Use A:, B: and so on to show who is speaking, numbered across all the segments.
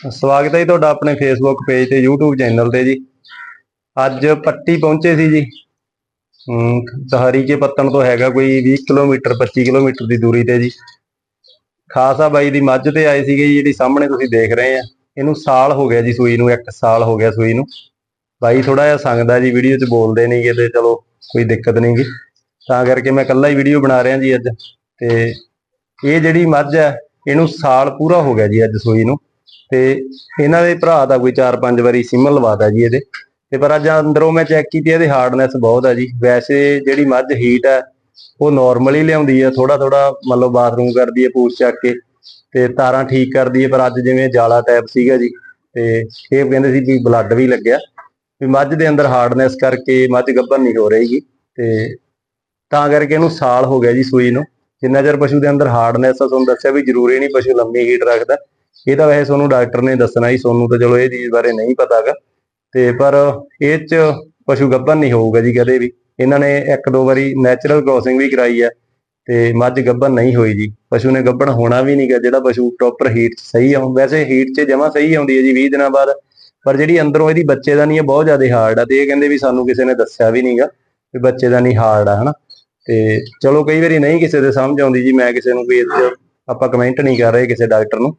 A: ਸਵਾਗਤ ਹੈ ਜੀ ਤੁਹਾਡਾ ਆਪਣੇ ਫੇਸਬੁੱਕ ਪੇਜ ਤੇ YouTube ਚੈਨਲ ਤੇ ਜੀ। ਅੱਜ ਪੱਟੀ ਪਹੁੰਚੇ ਸੀ ਜੀ। ਹਮ, ਕੇ ਪੱਤਣ ਤੋਂ ਹੈਗਾ ਕੋਈ 20 ਕਿਲੋਮੀਟਰ 25 ਕਿਲੋਮੀਟਰ ਦੀ ਦੂਰੀ ਤੇ ਜੀ। ਖਾਸਾ ਬਾਈ ਦੀ ਮੱਝ ਤੇ ਆਏ ਸੀਗੇ ਜੀ ਜਿਹੜੀ ਸਾਹਮਣੇ ਤੁਸੀਂ ਦੇਖ ਰਹੇ ਆ। ਇਹਨੂੰ ਸਾਲ ਹੋ ਗਿਆ ਜੀ ਸੂਈ ਨੂੰ ਇੱਕ ਸਾਲ ਹੋ ਗਿਆ ਸੂਈ ਨੂੰ। ਬਾਈ ਥੋੜਾ ਜਿਹਾ ਸੰਗਦਾ ਜੀ ਵੀਡੀਓ 'ਚ ਬੋਲਦੇ ਨਹੀਂਗੇ ਤੇ ਚਲੋ ਕੋਈ ਦਿੱਕਤ ਨਹੀਂਗੀ ਤਾਂ ਕਰਕੇ ਮੈਂ ਇਕੱਲਾ ਹੀ ਵੀਡੀਓ ਬਣਾ ਰਿਹਾ ਜੀ ਅੱਜ। ਤੇ ਇਹ ਜਿਹੜੀ ਮੱਝ ਹੈ ਇਹਨੂੰ ਸਾਲ ਪੂਰਾ ਹੋ ਗਿਆ ਜੀ ਅੱਜ ਸੂਈ ਨੂੰ। ਤੇ ਇਹਨਾਂ ਦੇ ਭਰਾ ਦਾ ਕੋਈ 4-5 ਵਾਰੀ ਸਿਮਲ ਲਵਾਤਾ ਜੀ ਇਹਦੇ। ਤੇ ਪਰ ਅੱਜ ਅੰਦਰੋਂ ਮੈਂ ਚੈੱਕ ਕੀਤੀ, ਇਹਦੇ ਹਾਰਡਨੈਸ ਬਹੁਤ ਆ ਜੀ। ਵੈਸੇ ਜਿਹੜੀ ਮੱਝ ਹੀਟ ਹੈ ਉਹ ਨਾਰਮਲ ਹੀ ਲਿਆਉਂਦੀ ਹੈ ਥੋੜਾ ਥੋੜਾ ਮਤਲਬ ਬਾਥਰੂਮ ਕਰਦੀ ਹੈ ਪੂਛ ਚੱਕ ਕੇ, ਤੇ ਤਾਰਾਂ ਠੀਕ ਕਰਦੀ ਹੈ ਪਰ ਅੱਜ ਜਿਵੇਂ ਜਾਲਾ ਟਾਈਪ ਸੀਗਾ ਜੀ, ਤੇ ਇਹ ਕਹਿੰਦੇ ਸੀ ਵੀ ਬਲੱਡ ਵੀ ਲੱਗਿਆ। ਵੀ ਮੱਝ ਦੇ ਅੰਦਰ ਹਾਰਡਨੈਸ ਕਰਕੇ ਮੱਝ ਗੱਭਣ ਨਹੀਂ ਹੋ ਰਹੀਗੀ ਤੇ ਤਾਂ ਕਰਕੇ ਇਹਨੂੰ ਸਾਲ ਹੋ ਗਿਆ ਜੀ ਸੂਈ ਨੂੰ। ਜਿੰਨਾ ਚਿਰ ਪਸ਼ੂ ਦੇ ਅੰਦਰ ਹਾਰਡਨੈਸ ਆ, ਤੁਹਾਨੂੰ ਦੱਸਿਆ ਵੀ ਜ਼ਰੂਰੀ ਨਹੀਂ ਪਸ਼ੂ ਲੰਮੀ ਹੀਟ ਰੱਖਦਾ। ਇਹ ਤਾਂ ਵੈਸੇ ਤੁਹਾਨੂੰ ਡਾਕਟਰ ਨੇ ਦੱਸਣਾ ਹੀ, ਤੁਹਾਨੂੰ ਤਾਂ ਚਲੋ ਇਹ ਚੀਜ਼ ਬਾਰੇ ਨਹੀਂ ਪਤਾਗਾ। ਤੇ ਪਰ ਇਹ ਚ ਪਸ਼ੂ ਗੱਭਣ ਨਹੀਂ ਹੋਊਗਾ ਜੀ ਕਦੇ ਵੀ। ਇਹਨਾਂ ਨੇ ਇੱਕ ਦੋ ਵਾਰੀ ਨੈਚੁਰਲ ਕ੍ਰੋਸਿੰਗ ਵੀ ਕਰਾਈ ਹੈ ਤੇ ਮੱਝ ਗੱਭਣ ਨਹੀਂ ਹੋਈ ਜੀ। ਪਸ਼ੂ ਨੇ ਗੱਭਣ ਹੋਣਾ ਵੀ ਨਹੀਂਗਾ ਜਿਹੜਾ ਪਸ਼ੂ ਪ੍ਰੋਪਰ ਹੀਟ 'ਚ ਸਹੀ ਆਉਂ ਵੈਸੇ ਹੀਟ 'ਚ ਜਮਾ ਸਹੀ ਆਉਂਦੀ ਹੈ ਜੀ 20 ਦਿਨਾਂ ਬਾਅਦ, ਪਰ ਜਿਹੜੀ ਅੰਦਰੋਂ ਇਹਦੀ ਬੱਚੇ ਦਾ ਨਹੀਂ ਹੈ ਬਹੁਤ ਜ਼ਿਆਦਾ ਹਾਰਡ ਆ। ਤੇ ਇਹ ਕਹਿੰਦੇ ਵੀ ਸਾਨੂੰ ਕਿਸੇ ਨੇ ਦੱਸਿਆ ਵੀ ਨਹੀਂਗਾ ਵੀ ਬੱਚੇ ਦਾ ਨਹੀਂ ਹਾਰਡ ਆ, ਹਨਾ। ਤੇ ਚਲੋ ਕਈ ਵਾਰੀ ਨਹੀਂ ਕਿਸੇ ਦੇ ਸਮਝ ਆਉਂਦੀ ਜੀ, ਮੈਂ ਕਿਸੇ ਨੂੰ ਵੀ ਇੱਥੇ ਆਪਾਂ ਕਮੈਂਟ ਨਹੀਂ ਕਰ ਰਹੇ ਕਿਸੇ ਡਾਕਟਰ ਨੂੰ।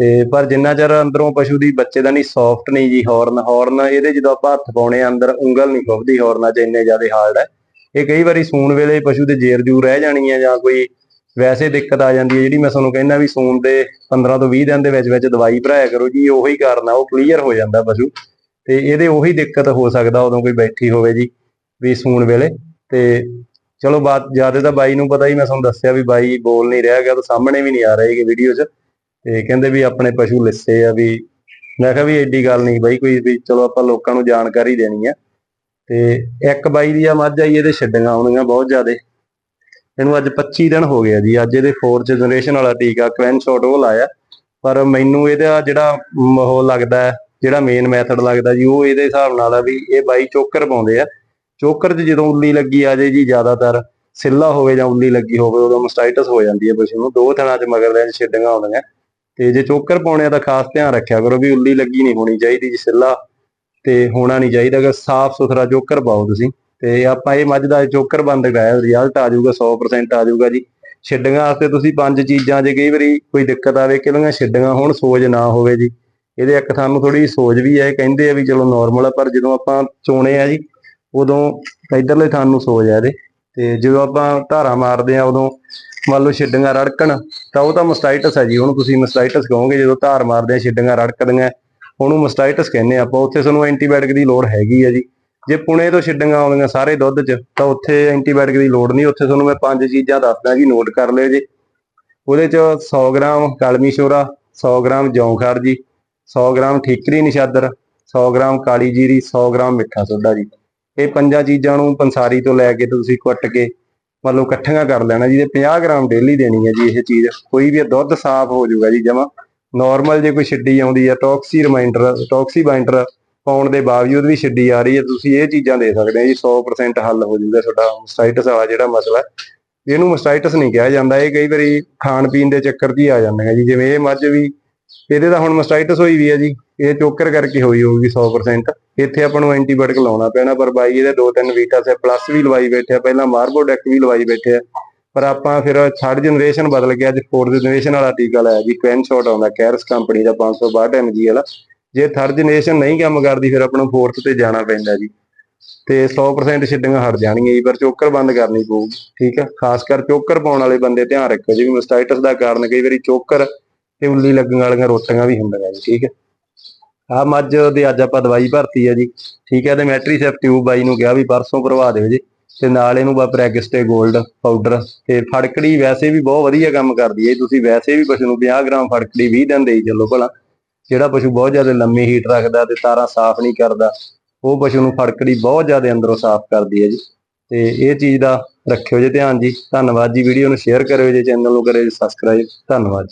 A: ਤੇ ਪਰ ਜਿੰਨਾ ਚਿਰ ਅੰਦਰੋਂ ਪਸ਼ੂ ਦੀ ਬੱਚੇ ਦਾ ਨਹੀਂ ਸੌਫਟ ਨਹੀਂ ਜੀ ਹਾਰਨ ਹਾਰਨ ਇਹਦੇ ਜਦੋਂ ਆਪਾਂ ਹੱਥ ਪਾਉਣੇ ਆ ਅੰਦਰ ਉਂਗਲ ਨਹੀਂ ਖੁੱਬਦੀ ਹਾਰਨਾਂ 'ਚ ਇੰਨੇ ਜ਼ਿਆਦਾ ਹਾਰਡ ਹੈ। ਇਹ ਕਈ ਵਾਰੀ ਸੂਣ ਵੇਲੇ ਪਸ਼ੂ ਦੇ ਜੇਰ ਜੂਰ ਰਹਿ ਜਾਣੀ ਹੈ ਜਾਂ ਕੋਈ ਵੈਸੇ ਦਿੱਕਤ ਆ ਜਾਂਦੀ ਹੈ। ਜਿਹੜੀ ਮੈਂ ਤੁਹਾਨੂੰ ਕਹਿੰਦਾ ਵੀ ਸੂਣ ਦੇ 15 ਤੋਂ 20 ਦਿਨ ਦੇ ਵਿੱਚ ਵਿੱਚ ਦਵਾਈ ਭਰਾਇਆ ਕਰੋ ਜੀ, ਉਹੀ ਕਾਰਨ ਆ, ਉਹ ਕਲੀਅਰ ਹੋ ਜਾਂਦਾ ਪਸ਼ੂ ਤੇ ਇਹਦੇ ਉਹੀ ਦਿੱਕਤ ਹੋ ਸਕਦਾ ਉਦੋਂ ਕੋਈ ਬੈਠੀ ਹੋਵੇ ਜੀ ਵੀ ਸੂਣ ਵੇਲੇ ਤੇ ਚਲੋ ਬਾਤ ਜ਼ਿਆਦਾ ਤਾਂ ਬਾਈ ਨੂੰ ਪਤਾ ਹੀ ਮੈਂ ਤੁਹਾਨੂੰ ਦੱਸਿਆ ਵੀ ਬਾਈ ਬੋਲ ਨਹੀਂ ਰਿਹਾ ਗਿਆ ਤਾਂ ਸਾਹਮਣੇ ਵੀ ਨਹੀਂ ਆ ਰਹੀ ਕਿ ਵੀਡੀਓ 'ਚ। ਤੇ ਕਹਿੰਦੇ ਵੀ ਆਪਣੇ ਪਸ਼ੂ ਲਿੱਸੇ ਆ ਵੀ ਮੈਂ ਕਿਹਾ ਵੀ ਐਡੀ ਗੱਲ ਨਹੀਂ ਬਾਈ ਕੋਈ ਵੀ ਚਲੋ ਆਪਾਂ ਲੋਕਾਂ ਨੂੰ ਜਾਣਕਾਰੀ ਦੇਣੀ ਆ। ਤੇ ਇੱਕ ਬਾਈ ਦੀ ਆ ਮੱਝ ਆਈ ਇਹਦੇ ਛੱਡੀਆਂ ਆਉਣੀਆਂ ਬਹੁਤ ਜ਼ਿਆਦੇ। ਇਹਨੂੰ ਅੱਜ 25 ਦਿਨ ਹੋ ਗਿਆ ਜੀ ਅੱਜ ਇਹਦੇ 4th ਜਨਰੇਸ਼ਨ ਵਾਲਾ ਟੀਕਾ ਕਵੈਨ ਸ਼ਾਟ ਉਹ ਲਾਇਆ। ਪਰ ਮੈਨੂੰ ਇਹਦਾ ਜਿਹੜਾ ਮ, ਉਹ ਲੱਗਦਾ ਜਿਹੜਾ ਮੇਨ ਮੈਥਡ ਲੱਗਦਾ ਜੀ ਉਹ ਇਹਦੇ ਹਿਸਾਬ ਨਾਲ ਆ ਵੀ ਇਹ ਬਾਈ ਚੋਕਰ ਪਾਉਂਦੇ ਆ। ਚੋਕਰ 'ਚ ਜਦੋਂ ਉੱਲੀ ਲੱਗੀ ਆ ਜੇ ਜੀ ਜ਼ਿਆਦਾਤਰ ਸਿੱਲਾ ਹੋਵੇ ਜਾਂ ਉੱਲੀ ਲੱਗੀ ਹੋਵੇ ਉਦੋਂ ਮਸਟਾਈਟਸ ਹੋ ਜਾਂਦੀ ਹੈ ਪਸ਼ੂ ਨੂੰ। ਦੋ ਥਣਾਂ 'ਚ ਮਗਰ ਦੇ ਛਿੱਡੀਆਂ ਆਉਂਦੀਆਂ। ਤੇ ਜੇ ਚੋਕਰ ਪਾਉਣੇ ਆ ਤਾਂ ਖਾਸ ਧਿਆਨ ਰੱਖਿਆ ਕਰੋ ਵੀ ਉੱਲੀ ਲੱਗੀ ਨਹੀਂ ਹੋਣੀ ਚਾਹੀਦੀ ਜੀ ਸਿੱਲਾ, ਤੇ ਹੋਣਾ ਨਹੀਂ ਚਾਹੀਦਾ ਕਿ ਸਾਫ਼ ਸੁਥਰਾ ਚੋਕਰ ਪਾਓ ਤੁਸੀਂ, ਤੇ ਆਪਾਂ ਇਹ ਮੱਝ ਦਾ ਚੋਕਰ ਬੰਦ ਕਰਾਇਆ ਰਿਜ਼ਲਟ ਆ ਜਾਊਗਾ 100% ਆ ਜਾਊਗਾ ਜੀ। ਛਿੱਡੀਆਂ ਵਾਸਤੇ ਤੁਸੀਂ ਪੰਜ ਚੀਜ਼ਾਂ ਜੇ ਕਈ ਵਾਰੀ ਕੋਈ ਦਿੱਕਤ ਆਵੇ ਕਿਹੜੀਆਂ ਛਿੱਡੀਆਂ ਹੋਣ, ਸੋਜ ਨਾ ਹੋਵੇ ਜੀ। ਇਹਦੇ ਇੱਕ ਤੁਹਾਨੂੰ ਥੋੜੀ ਸੋਜ ਵੀ ਹੈ ਕਹਿੰਦੇ ਆ ਵੀ ਚਲੋ ਨਾਰਮਲ ਆ, ਪਰ ਜਦੋਂ ਆਪਾਂ ਚੋਣੇ ਆ ਜੀ, ਉਦੋਂ ਇਧਰਲੇ ਥਾਂ ਨੂੰ ਸੋਜ ਆ ਇਹਦੇ। ਤੇ ਜਦੋਂ ਆਪਾਂ ਧਾਰਾ ਮਾਰਦੇ ਆ, ਉਦੋਂ ਮੰਨ ਲਓ ਛਿੱਡੀਆਂ ਰੜਕਣ, ਤਾਂ ਉਹ ਤਾਂ ਮਸਟਾਈਟਸ ਹੈ ਜੀ, ਉਹਨੂੰ ਤੁਸੀਂ ਮਸਟਾਈਟਸ ਕਹੋਗੇ ਜਦੋਂ ਧਾਰ ਮਾਰਦੇ ਆ, ਛਿੱਡੀਆਂ ਰੜਕਦੀਆਂ, ਉਹਨੂੰ ਮਸਟਾਈਟਸ ਕਹਿੰਦੇ ਆ ਆਪਾਂ, ਉੱਥੇ ਤੁਹਾਨੂੰ ਐਂਟੀਬਾਇਓਟਿਕ ਦੀ ਲੋੜ ਹੈਗੀ ਆ ਜੀ। ਜੇ ਪੁਣੇ ਤੋਂ ਛਿੱਡੀਆਂ ਆਉਂਦੀਆਂ ਸਾਰੇ ਦੁੱਧ 'ਚ, ਤਾਂ ਉੱਥੇ ਐਂਟੀਬਾਇਓਟਿਕ ਦੀ ਲੋੜ ਨਹੀਂ, ਉੱਥੇ ਤੁਹਾਨੂੰ ਮੈਂ ਪੰਜ ਚੀਜ਼ਾਂ ਦੱਸਦਾ ਜੀ, ਨੋਟ ਕਰ ਲਿਓ ਜੀ। ਉਹਦੇ 'ਚ 100 ਗ੍ਰਾਮ ਕਲਮੀ ਸ਼ੋਰਾ 100 ਗ੍ਰਾਮ ਜੌਂਖਾਰ ਜੀ 100 ਗ੍ਰਾਮ ਠੀਕਰੀ ਨਿਸ਼ਾਦਰ 100 ਗ੍ਰਾਮ ਕਾਲੀ ਜੀਰੀ 100 ਗ੍ਰਾਮ ਮਿੱਠਾ ਸੋਡਾ ਜੀ। ਇਹ ਪੰਜਾਂ ਚੀਜ਼ਾਂ ਨੂੰ ਪੰਸਾਰੀ ਤੋਂ ਲੈ ਕੇ ਤੁਸੀਂ ਕੁੱਟ ਕੇ ਮੰਨ ਲਓ ਇਕੱਠੀਆਂ ਕਰ ਲੈਣਾ ਜੀ ਤੇ 50 ਗ੍ਰਾਮ ਡੇਲੀ ਦੇਣੀ ਹੈ ਜੀ ਇਹ ਚੀਜ਼, ਕੋਈ ਵੀ ਦੁੱਧ ਸਾਫ਼ ਹੋ ਜਾਊਗਾ ਜੀ ਜਮਾ। ਨਾਰਮਲ ਜੇ ਕੋਈ ਛਿੱਡੀ ਆਉਂਦੀ ਹੈ ਟੌਕਸੀ ਰਿਮਾਈਂਡਰ ਟੌਕਸੀ ਬਾਈਂਡਰ ਪਾਉਣ ਦੇ ਬਾਵਜੂਦ ਵੀ ਛਿੱਡੀ ਆ ਰਹੀ ਹੈ, ਤੁਸੀਂ ਇਹ ਚੀਜ਼ਾਂ ਦੇ ਸਕਦੇ ਹੋ ਜੀ 100% ਹੱਲ ਹੋ ਜਾਊਗਾ ਤੁਹਾਡਾ ਮਸਟਾਈਟਸ ਵਾਲਾ ਜਿਹੜਾ ਮਸਲਾ ਇਹਨੂੰ ਮਸਟਾਈਟਸ ਨਹੀਂ ਕਿਹਾ ਜਾਂਦਾ, ਇਹ ਕਈ ਵਾਰੀ ਖਾਣ ਪੀਣ ਦੇ ਚੱਕਰ 'ਚ ਹੀ ਆ ਜਾਂਦਾ ਹੈ ਜੀ, ਜਿਵੇਂ ਇਹ ਮੱਝ ਵੀ, ਇਹਦੇ ਤਾਂ ਹੁਣ ਮਸਟਾਈਟਸ ਹੋਈ ਵੀ ਹੈ ਜੀ। ਇਹ ਚੋਕਰ ਕਰਕੇ ਹੋਈ ਹੋਊਗੀ 100% ਇੱਥੇ ਆਪਾਂ ਨੂੰ ਐਂਟੀਬਾਇਓਟਿਕ ਲਾਉਣਾ ਪੈਣਾ, ਪਰ ਬਾਈ ਇਹਦੇ ਦੋ ਤਿੰਨ ਵੀਟਾ ਸੇ ਪਲੱਸ ਵੀ ਲਵਾਈ ਬੈਠੇ ਆ। ਪਹਿਲਾਂ ਮਾਰਬੋਡੈਕ ਵੀ ਲਵਾਈ ਬੈਠੇ ਆ। ਪਰ ਆਪਾਂ ਫਿਰ ਥਰਡ ਜਨਰੇਸ਼ਨ ਬਦਲ ਕੇ ਅੱਜ ਫੋਰਥ ਜਨਰੇਸ਼ਨ ਵਾਲਾ ਟੀਕਾ ਲਾਇਆ ਜੀ ਕੁਐਨ ਸ਼ਾਟ ਆਉਂਦਾ ਕੈਰਸ ਕੰਪਨੀ ਦਾ 562 mg ਵਾਲਾ। ਜੇ ਥਰਡ ਜਨਰੇਸ਼ਨ ਨਹੀਂ ਕੰਮ ਕਰਦੀ, ਫਿਰ ਆਪਾਂ ਨੂੰ ਫੋਰਥ ਤੇ ਜਾਣਾ ਪੈਂਦਾ ਜੀ। ਤੇ 100% ਛਿੱਡੀਆਂ ਹਟ ਜਾਣਗੀਆਂ ਜੀ, ਪਰ ਚੋਕਰ ਬੰਦ ਕਰਨੀ ਪਊਗੀ, ਠੀਕ ਹੈ ਖਾਸ ਕਰ ਚੋਕਰ ਪਾਉਣ ਵਾਲੇ ਬੰਦੇ ਧਿਆਨ ਰੱਖੋ ਜੀ ਮਸਟਾਈਟਸ ਦਾ ਕਾਰਨ ਕਈ ਵਾਰੀ ਚੋਕਰ ਤੇ ਉੱਲੀ ਲੱਗਣ ਵਾਲੀਆਂ ਰੋਟੀਆਂ ਵੀ ਹੁੰਦੀਆਂ ਜੀ, ਠੀਕ ਹੈ ਆ ਮੱਝ ਦੇ ਅੱਜ ਆਪਾਂ ਦਵਾਈ ਭਰਤੀ ਹੈ ਜੀ। ਠੀਕ ਹੈ, ਤੇ ਮੈਟਰੀ ਸੈਫ ਟਿਊਬ ਬਾਈ ਨੂੰ ਕਿਹਾ ਵੀ ਪਰਸੋਂ ਭਰਵਾ ਦਿਓ ਜੀ। ਤੇ ਨਾਲ ਇਹਨੂੰ ਬਾ ਪ੍ਰੈਗਸਟੇ 골ਡ ਪਾਊਡਰ। ਤੇ ਫੜਕੜੀ ਵੈਸੇ ਵੀ ਬਹੁਤ ਵਧੀਆ ਕੰਮ ਕਰਦੀ ਹੈ ਤੁਸੀਂ ਵੈਸੇ ਵੀ ਪਸ਼ੂ ਨੂੰ 50 ਗ੍ਰਾਮ ਫੜਕੜੀ 20 ਦਿਨ ਦੇਈ ਚੱਲੋ ਭਲਾ। ਜਿਹੜਾ ਪਸ਼ੂ ਬਹੁਤ ਜ਼ਿਆਦਾ ਲੰਮੀ ਹੀਟ ਰੱਖਦਾ ਤੇ ਤਾਰਾਂ ਸਾਫ਼ ਨਹੀਂ ਕਰਦਾ, ਉਹ ਪਸ਼ੂ ਨੂੰ ਫੜਕੜੀ ਬਹੁਤ ਜ਼ਿਆਦਾ ਅੰਦਰੋਂ ਸਾਫ਼ ਕਰਦੀ ਹੈ ਜੀ। ਤੇ ਇਹ ਚੀਜ਼ ਦਾ ਰੱਖਿਓ ਜੇ ਧਿਆਨ ਜੀ। ਧੰਨਵਾਦ ਜੀ। ਵੀਡੀਓ ਨੂੰ ਸ਼ੇਅਰ ਕਰਿਓ ਜੇ। ਚੈਨਲ ਨੂੰ ਕਰਿਓ ਜੀ। ਸਬਸਕ੍ਰਾਈਬ ਧੰਨਵਾਦ